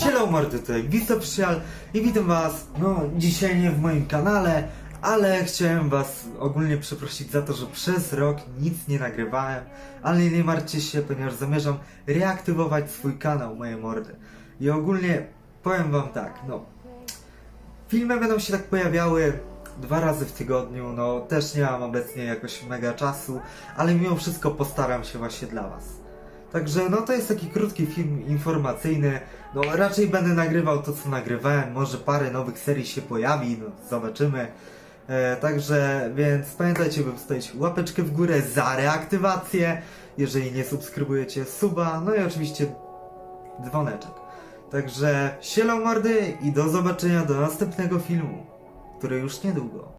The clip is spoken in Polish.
Sielo mordy, tutaj Wisofficial i witam was, no dzisiaj nie w moim kanale, ale chciałem was ogólnie przeprosić za to, że przez rok nic nie nagrywałem, ale nie martwcie się, ponieważ zamierzam reaktywować swój kanał, moje mordy. I ogólnie powiem wam tak, no, filmy będą się tak pojawiały dwa razy w tygodniu, no też nie mam obecnie jakoś mega czasu, ale mimo wszystko postaram się właśnie dla was. Także no to jest taki krótki film informacyjny. No raczej będę nagrywał to co nagrywałem, może parę nowych serii się pojawi, no zobaczymy. E, także więc pamiętajcie by wstawić łapeczkę w górę za reaktywację, jeżeli nie subskrybujecie suba, no i oczywiście dzwoneczek. Także sielą mordy i do zobaczenia do następnego filmu, który już niedługo.